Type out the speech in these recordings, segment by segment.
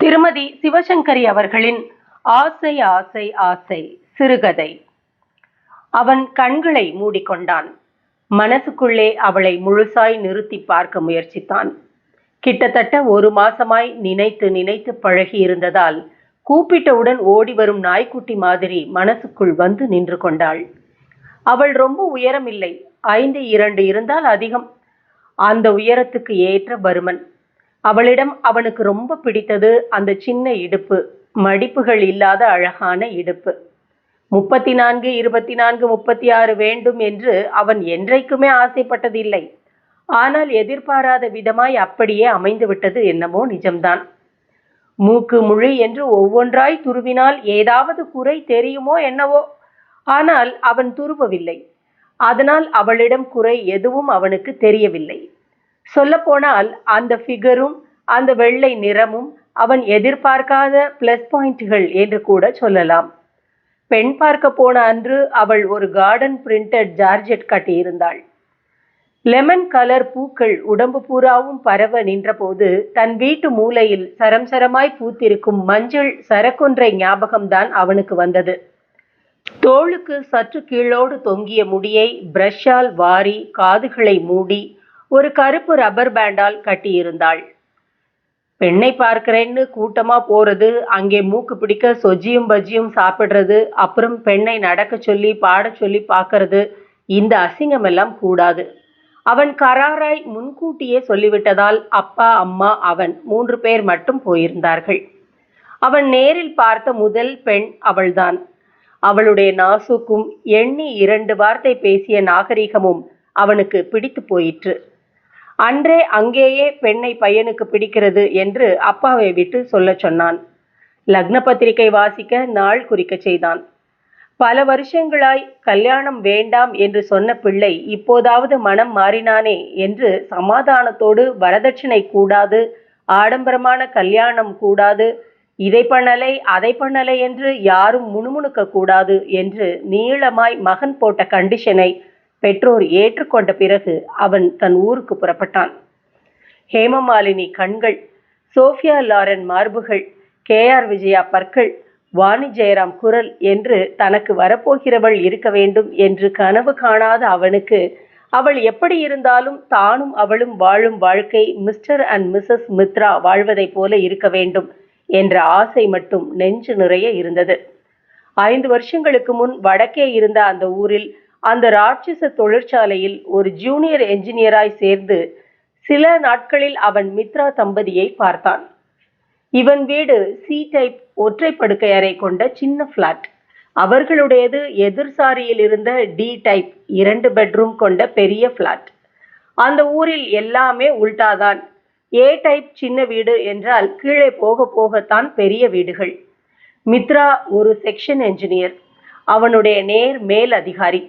திருமதி சிவசங்கரி அவர்களின் ஆசை ஆசை ஆசை சிறுகதை. அவன் கண்களை மூடிக்கொண்டான். மனசுக்குள்ளே அவளை முழுசாய் நிறுத்தி பார்க்க முயற்சித்தான். கிட்டத்தட்ட ஒரு மாசமாய் நினைத்து நினைத்து பழகி இருந்ததால் கூப்பிட்டவுடன் ஓடி வரும் நாய்க்குட்டி மாதிரி மனசுக்குள் வந்து நின்று கொண்டாள். அவள் ரொம்ப உயரம் இல்லை. ஐந்து இரண்டு இருந்தால் அதிகம். அந்த உயரத்துக்கு ஏற்ற பருமன். அவளிடம் அவனுக்கு ரொம்ப பிடித்தது அந்த சின்ன இடுப்பு மடிப்புகள் இல்லாத அழகான இடுப்பு. முப்பத்தி நான்கு இருபத்தி நான்கு முப்பத்தி ஆறு வேண்டும் என்று அவன் என்றைக்குமே ஆசைப்பட்டதில்லை. ஆனால் எதிர்பாராத விதமாய் அப்படியே அமைந்துவிட்டது என்னமோ நிஜம்தான். மூக்கு முழி என்று ஒவ்வொன்றாய் துருவினால் ஏதாவது குறை தெரியுமோ என்னவோ. ஆனால் அவன் துருவவில்லை. அதனால் அவளிடம் குறை எதுவும் அவனுக்கு தெரியவில்லை. சொல்லப்போனால் அந்த ஃபிகரும் அந்த வெள்ளை நிறமும் அவன் எதிர்பார்க்காத பிளஸ் பாயிண்ட்கள் என்று கூட சொல்லலாம். பெண் பார்க்க போன அன்று அவள் ஒரு கார்டன் பிரிண்டட் ஜார்ஜெட் கட்டியிருந்தாள். லெமன் கலர் பூக்கள் உடம்பு பூராவும் பரவ நின்றபோது தன் வீட்டு மூலையில் சரம் சரமாய் பூத்திருக்கும் மஞ்சள் சரக்கொன்றை ஞாபகம்தான் அவனுக்கு வந்தது. தோளுக்கு சற்று கீழோடு தொங்கிய முடியை பிரஷால் வாரி காதுகளை மூடி ஒரு கருப்பு ரப்பர் பேண்டால் கட்டியிருந்தாள். பெண்ணை பார்க்கிறேன்னு கூட்டமா போறது அங்கே மூக்கு பிடிக்க சொஜியும் பஜ்ஜியும் சாப்பிடுறது அப்புறம் பெண்ணை நடக்க சொல்லி பாட சொல்லி பார்க்கறது இந்த அசிங்கம் எல்லாம் கூடாது அவன் கராராய் முன்கூட்டியே சொல்லிவிட்டதால் அப்பா அம்மா அவன் மூன்று பேர் மட்டும் போயிருந்தார்கள். அவன் நேரில் பார்த்த முதல் பெண் அவள்தான். அவளுடைய நாசுக்கும் எண்ணி இரண்டு வார்த்தை பேசிய நாகரிகமும் அவனுக்கு பிடித்து போயிற்று. அன்றே அங்கேயே பெண்ணை பையனுக்கு பிடிக்கிறது என்று அப்பாவை விட்டு சொல்லச் சொன்னான். லக்ன பத்திரிகை வாசிக்க நாள் குறிக்க செய்தான். பல வருஷங்களாய் கல்யாணம் வேண்டாம் என்று சொன்ன பிள்ளை இப்போதாவது மனம் மாறினானே என்று சமாதானத்தோடு வரதட்சணை கூடாது ஆடம்பரமான கல்யாணம் கூடாது இதை பண்ணலை அதை பண்ணலை என்று யாரும் முணுமுணுக்க கூடாது என்று நீளமாய் மகன் போட்ட கண்டிஷனை பெற்றோர் ஏற்றுக்கொண்ட பிறகு அவன் தன் ஊருக்கு புறப்பட்டான். ஹேமமாலினி கண்கள் சோஃபியா லாரன் மார்புகள் கே ஆர் விஜயா பற்கள் வாணி ஜெயராம் குரல் என்று தனக்கு வரப்போகிறவள் இருக்க வேண்டும் என்று கனவு காணாத அவனுக்கு அவள் எப்படி இருந்தாலும் தானும் அவளும் வாழும் வாழ்க்கை மிஸ்டர் அண்ட் மிஸ்ஸஸ் மித்ரா வாழ்வதைப் போல இருக்க வேண்டும் என்ற ஆசை மட்டும் நெஞ்சு நிறைய இருந்தது. ஐந்து வருஷங்களுக்கு முன் வடக்கே இருந்த அந்த ஊரில் அந்த ராட்சச தொழிற்சாலையில் ஒரு ஜூனியர் என்ஜினியராய் சேர்ந்து சில நாட்களில் அவன் மித்ரா தம்பதியை பார்த்தான். இவன் வீடு சி டைப் ஒற்றை படுக்கை அறை கொண்ட சின்ன பிளாட் அவர்களுடையது எதிர்சாரியில் இருந்த டி டைப் இரண்டு பெட்ரூம் கொண்ட பெரிய பிளாட் அந்த ஊரில் எல்லாமே உள்டாதான். ஏ டைப் சின்ன வீடு என்றால் கீழே போக போகத்தான் பெரிய வீடுகள். மித்ரா ஒரு செக்ஷன் என்ஜினியர் அவனுடைய நேர் மேல் அதிகாரி.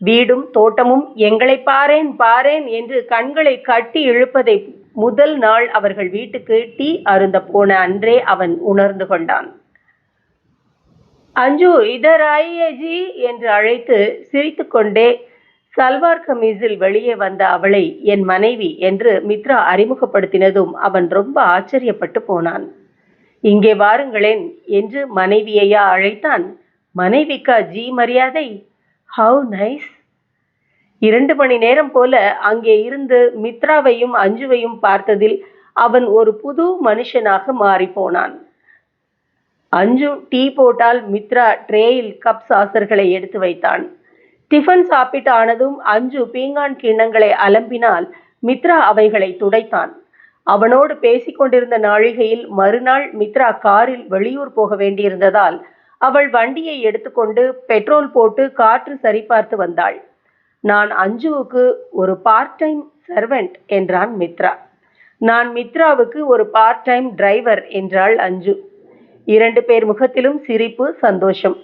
வீடும் தோட்டமும் எங்களை பாரேன் பாரேன் என்று கண்களை கட்டி இழுப்பதை முதல் நாள் அவர்கள் வீட்டுக்கு டீ அருந்த போன அன்றே அவன் உணர்ந்து கொண்டான். அஞ்சு இதர் ஆயியே என்று அழைத்து சிரித்துக்கொண்டே சல்வார் கமீஸில் வெளியே வந்த அவளை என் மனைவி என்று மித்ரா அறிமுகப்படுத்தினதும் அவன் ரொம்ப ஆச்சரியப்பட்டு போனான். இங்கே வாருங்களேன் என்று மனைவியையா அழைத்தான். மனைவிக்கா ஜி மரியாதை? ஹவு நைஸ் இரண்டு மணி நேரம் போல அங்கே இருந்து மித்ராவையும் அஞ்சுவையும் பார்த்ததில் அவன் ஒரு புது மனுஷனாக மாறிப்போனான். அஞ்சு டீ போட்டால் மித்ரா ட்ரேயில் கப் சாசர்களை எடுத்து வைத்தான். டிஃபன் சாப்பிட்டு ஆனதும் அஞ்சு பீங்கான் கிண்ணங்களை அலம்பினால் மித்ரா அவைகளை துடைத்தான். அவனோடு பேசிக்கொண்டிருந்த நாழிகையில் மறுநாள் மித்ரா காரில் வெளியூர் போக வேண்டியிருந்ததால் அவள் வண்டியை எடுத்துக்கொண்டு பெட்ரோல் போட்டு காற்று சரிபார்த்து வந்தாள். நான் அஞ்சுவுக்கு ஒரு பார்ட் டைம் சர்வெண்ட் என்றான் மித்ரா. நான் மித்ராவுக்கு ஒரு பார்ட் டைம் டிரைவர் என்றாள் அஞ்சு. இரண்டு பேர் முகத்திலும் சிரிப்பு சந்தோஷம்.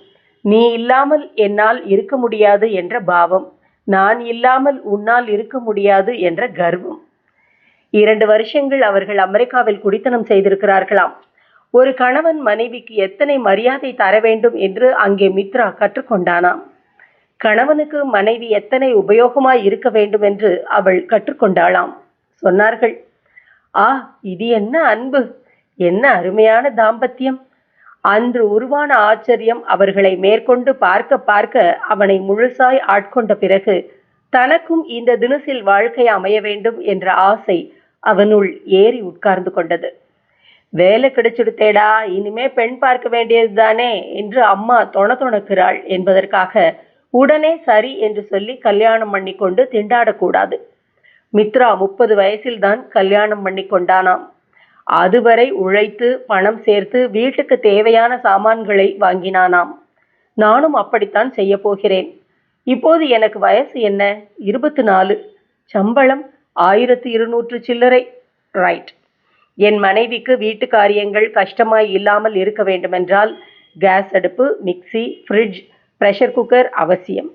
நீ இல்லாமல் என்னால் இருக்க முடியாது என்ற பாவம். நான் இல்லாமல் உன்னால் இருக்க முடியாது என்ற கர்வம். இரண்டு வருஷங்கள் அவர்கள் அமெரிக்காவில் குடித்தனம் செய்திருக்கிறார்களாம். ஒரு கணவன் மனைவிக்கு எத்தனை மரியாதை தர வேண்டும் என்று அங்கே மித்ரா கற்றுக்கொண்டானாம். கணவனுக்கு மனைவி எத்தனை உபயோகமாய் இருக்க வேண்டும் என்று அவள் கற்றுக்கொண்டாளாம். சொன்னார்கள் ஆ இது என்ன அன்பு? என்ன அருமையான தாம்பத்தியம்? அன்று உருவான ஆச்சரியம் அவர்களை மேற்கொண்டு பார்க்க பார்க்க அவனை முழுசாய் ஆட்கொண்ட பிறகு தனக்கும் இந்த தினசில் வாழ்க்கை அமைய வேண்டும் என்ற ஆசை அவனுள் ஏறி உட்கார்ந்து கொண்டது. வேலை கிடைச்சிடுத்தேடா இனிமே பெண் பார்க்க வேண்டியதுதானே என்று அம்மா தொண தொணக்கிறாள் என்பதற்காக உடனே சரி என்று சொல்லி கல்யாணம் பண்ணி கொண்டு திண்டாடக்கூடாது. மித்ரா முப்பது வயசில்தான் கல்யாணம் பண்ணி கொண்டானாம் அதுவரை உழைத்து பணம் சேர்த்து வீட்டுக்கு தேவையான சாமான்களை வாங்கினானாம். நானும் அப்படித்தான் செய்ய போகிறேன். இப்போது எனக்கு வயசு என்ன? இருபத்தி நாலு. சம்பளம் ஆயிரத்து இருநூற்று சில்லறை. ரைட். என் மனைவிக்கு வீட்டு காரியங்கள் கஷ்டமாய் இல்லாமல் இருக்க வேண்டுமென்றால் கேஸ் அடுப்பு மிக்ஸி ஃப்ரிட்ஜ் ப்ரெஷர் குக்கர் அவசியம்.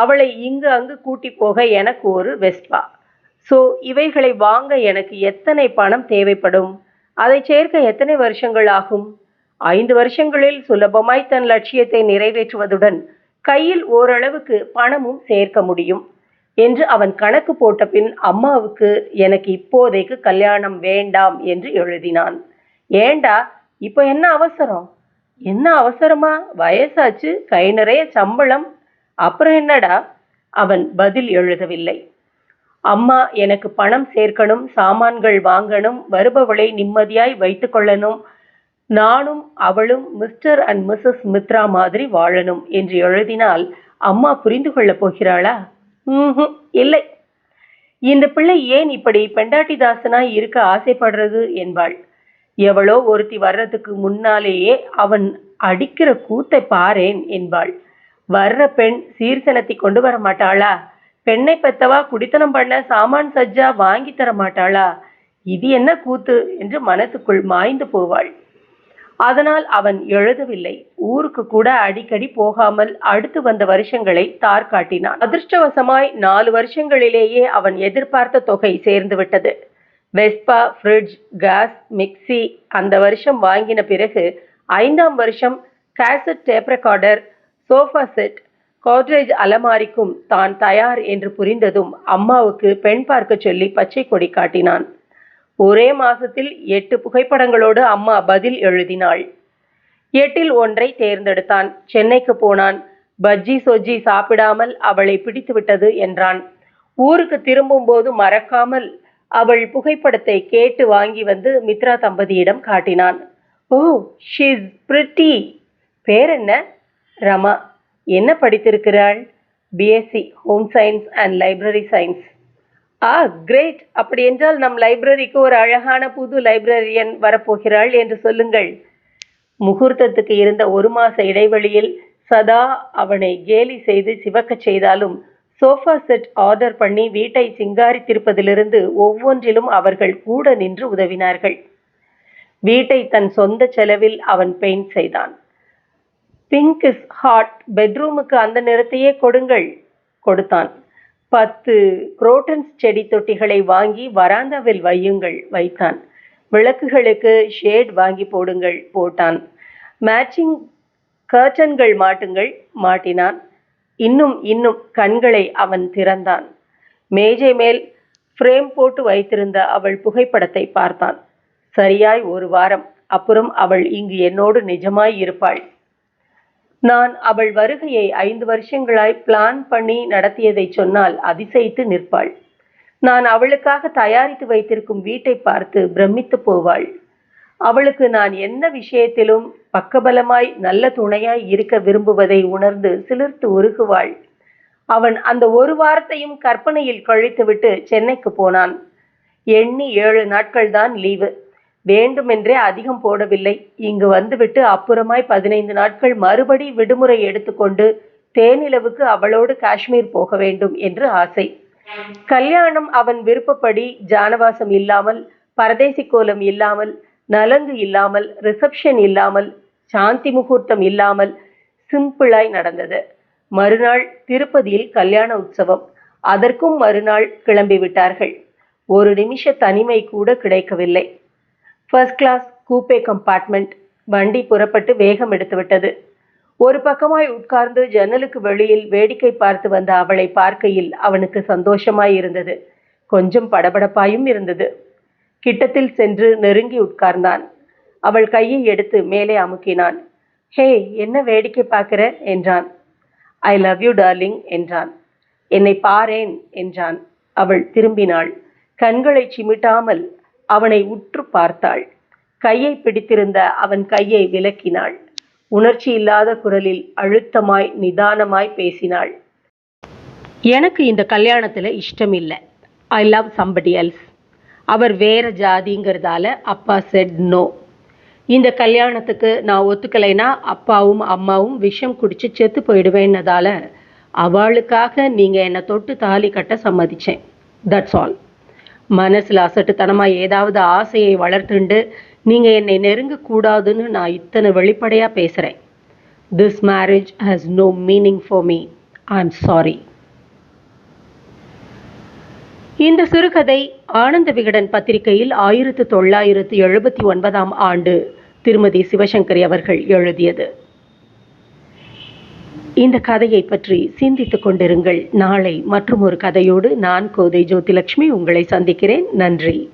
அவளை இங்கு அங்கு கூட்டி போக எனக்கு ஒரு வெஸ்பா ஸோ இவைகளை வாங்க எனக்கு எத்தனை பணம் தேவைப்படும்? அதை சேர்க்க எத்தனை வருஷங்கள் ஆகும்? ஐந்து வருஷங்களில் சுலபமாய் தன் லட்சியத்தை நிறைவேற்றுவதுடன் கையில் ஓரளவுக்கு பணமும் சேர்க்க முடியும். என்று அவன் கணக்கு போட்ட பின் அம்மாவுக்கு எனக்கு இப்போதைக்கு கல்யாணம் வேண்டாம் என்று எழுதினான். ஏண்டா இப்போ என்ன அவசரம்? என்ன அவசரமா? வயசாச்சு கை நிறைய சம்பளம். அப்புறம் என்னடா? அவன் பதில் எழுதவில்லை. அம்மா எனக்கு பணம் சேர்க்கணும் சாமான்கள் வாங்கணும் வருபவளை நிம்மதியாய் வைத்துக்கொள்ளணும் நானும் அவளும் மிஸ்டர் அண்ட் மிஸ்ஸஸ் மித்ரா மாதிரி வாழணும் என்று எழுதினால் அம்மா புரிந்து கொள்ளப் போகிறாளா? இல்லை. இந்த பிள்ளை ஏன் இப்படி பெண்டாட்டிதாசனாய் இருக்க ஆசைப்படுறது என்பாள். எவளோ ஒருத்தி வர்றதுக்கு முன்னாலேயே அவன் அடிக்கிற கூத்தை பாரேன் என்பாள். வர்ற பெண் சீர்சனத்தை கொண்டு வர மாட்டாளா? பெண்ணை பெத்தவா குடித்தனம் பண்ண சாமான் சஜ்ஜா வாங்கி தர மாட்டாளா? இது என்ன கூத்து? என்று மனசுக்குள் மாய்ந்து போவாள். அதனால் அவன் எழுதவில்லை. ஊருக்கு கூட அடிக்கடி போகாமல் அடுத்து வந்த வருஷங்களை தார் காட்டினான். அதிர்ஷ்டவசமாய் நாலு வருஷங்களிலேயே அவன் எதிர்பார்த்த தொகை சேர்ந்து விட்டது. வெஸ்பா ஃப்ரிட்ஜ் கேஸ் மிக்ஸி அந்த வருஷம் வாங்கின பிறகு ஐந்தாம் வருஷம் cassette tape recorder sofa set Godrej அலமாரிக்கும் தான் தயார் என்று புரிந்ததும் அம்மாவுக்கு பெண் பார்க்க சொல்லி பச்சை கொடி காட்டினான். ஒரே மாசத்தில் எட்டு புகைப்படங்களோடு அம்மா பதில் எழுதினாள். எட்டில் ஒன்றை தேர்ந்தெடுத்தான். சென்னைக்கு போனான். பஜ்ஜி சொஜ்ஜி சாப்பிடாமல் அவளை பிடித்து விட்டது என்றான். ஊருக்கு திரும்பும்போது மறக்காமல் அவள் புகைப்படத்தை கேட்டு வாங்கி வந்து மித்ரா தம்பதியிடம் காட்டினான். ஓ ஷீஸ் பிரிட்டி பேர் என்ன ரமா என்ன படித்திருக்கிறாள்? BSc home science and library science ah great அப்படி என்றால் நம் லைப்ரரிக்கு ஒரு அழகான புது லைப்ரரியன் வரப்போகிறாள் என்று சொல்லுங்கள். முகூர்த்தத்துக்கு இருந்த ஒரு மாச இடைவெளியில் சதா அவனை கேலி செய்து சிவக்கச் செய்தாலும் சோஃபா செட் ஆர்டர் பண்ணி வீட்டை சிங்காரித்திருப்பதிலிருந்து ஒவ்வொன்றிலும் அவர்கள் கூட நின்று உதவினார்கள். வீட்டை தன் சொந்த செலவில் அவன் பெயிண்ட் செய்தான். பிங்க் இஸ் ஹாட் பெட்ரூமுக்கு அந்த நிறத்தையே கொடுங்கள் கொடுத்தான். பத்து குரோட்டன்ஸ் செடி தொட்டிகளை வாங்கி வராந்தாவில் வையுங்கள் வைத்தான். விளக்குகளுக்கு ஷேட் வாங்கி போடுங்கள் போட்டான். மேட்சிங் கர்டன்கள் மாட்டுங்கள் மாட்டினான். இன்னும் இன்னும் கண்களை அவன் திறந்தான். மேஜை மேல் ஃப்ரேம் போட்டு வைத்திருந்த அவள் புகைப்படத்தை பார்த்தான். சரியாய் ஒரு வாரம் அப்புறம் அவள் இங்கு என்னோடு நிஜமாய் இருப்பாள். நான் அவள் வருகையை ஐந்து வருஷங்களாய் பிளான் பண்ணி நடத்தியதை சொன்னால் அதிசயித்து நிற்பாள். நான் அவளுக்காக தயாரித்து வைத்திருக்கும் வீட்டை பார்த்து பிரமித்து போவாள். அவளுக்கு நான் என்ன விஷயத்திலும் பக்கபலமாய் நல்ல துணையாய் இருக்க விரும்புவதை உணர்ந்து சிலிர்த்து உருகுவாள். அவன் அந்த ஒரு வாரத்தையும் கற்பனையில் கழித்துவிட்டு சென்னைக்கு போனான். எண்ணி ஏழு நாட்கள் தான் லீவு. வேண்டுமென்றே அதிகம் போடவில்லை. இங்கு வந்துவிட்டு அப்புறமாய் பதினைந்து நாட்கள் மறுபடி விடுமுறை எடுத்துக்கொண்டு தேனிலவுக்கு அவளோடு காஷ்மீர் போக வேண்டும் என்று ஆசை. கல்யாணம் அவன் விருப்பப்படி ஜானவாசம் இல்லாமல் பரதேசி கோலம் இல்லாமல் நலங்கு இல்லாமல் ரிசப்ஷன் இல்லாமல் சாந்தி முகூர்த்தம் இல்லாமல் சிம்பிளாய் நடந்தது. மறுநாள் திருப்பதியில் கல்யாண உற்சவம். அதற்கும் மறுநாள் கிளம்பி விட்டார்கள் ஒரு நிமிஷ தனிமை கூட கிடைக்கவில்லை. ஃபர்ஸ்ட் கிளாஸ் கூப்பே கம்பார்ட்மெண்ட் வண்டி புறப்பட்டு வேகம் எடுத்துவிட்டது ஒரு பக்கமாய் உட்கார்ந்து ஜன்னலுக்கு வெளியில் வேடிக்கை பார்த்து வந்த அவளை பார்க்கையில் அவனுக்கு சந்தோஷமாய் இருந்தது. கொஞ்சம் படபடப்பாயும் இருந்தது. கிட்டத்தில் சென்று நெருங்கி உட்கார்ந்தான். அவள் கையை எடுத்து மேலே அமுக்கினான். ஹே என்ன வேடிக்கை பார்க்கிற? என்றான். ஐ லவ் யூ டார்லிங் என்றான். என்னை பாரேன் என்றான். அவள் திரும்பினாள். கண்களை சிமிட்டாமல் அவனை உற்று பார்த்தாள். கையை பிடித்திருந்த அவன் கையை விலக்கினாள். உணர்ச்சி இல்லாத குரலில் அழுத்தமாய் நிதானமாய் பேசினாள். எனக்கு இந்த கல்யாணத்தில் இஷ்டம் இல்லை ஐ லவ் சம்படி எல்ஸ் அவர் வேற ஜாதிங்கிறதால அப்பா செட் நோ இந்த கல்யாணத்துக்கு நான் ஒத்துக்கலைன்னா அப்பாவும் அம்மாவும் விஷம் குடிச்சு செத்து போயிடுவேன்னதால அவளுக்காக நீங்கள் என்னை தொட்டு தாலி கட்ட சம்மதிச்சேன். தட்ஸ் ஆல் மனசுல அசட்டுத்தனமா ஏதாவது ஆசையை வளர்த்துண்டு நீங்க என்னை நெருங்க கூடாதுன்னு நான் இத்தனை வெளிப்படையா பேசுறேன். This marriage has no meaning for me I am sorry இந்த சிறுகதை ஆனந்த விகடன் பத்திரிகையில் ஆயிரத்து தொள்ளாயிரத்து எழுபத்தி ஒன்பதாம் ஆண்டு திருமதி சிவசங்கரி அவர்கள் எழுதியது. இந்த கதையை பற்றி சிந்தித்துக் கொண்டிருங்கள். நாளை மற்றும் ஒரு கதையோடு நான் கோதை ஜோதிலட்சுமி உங்களை சந்திக்கிறேன். நன்றி.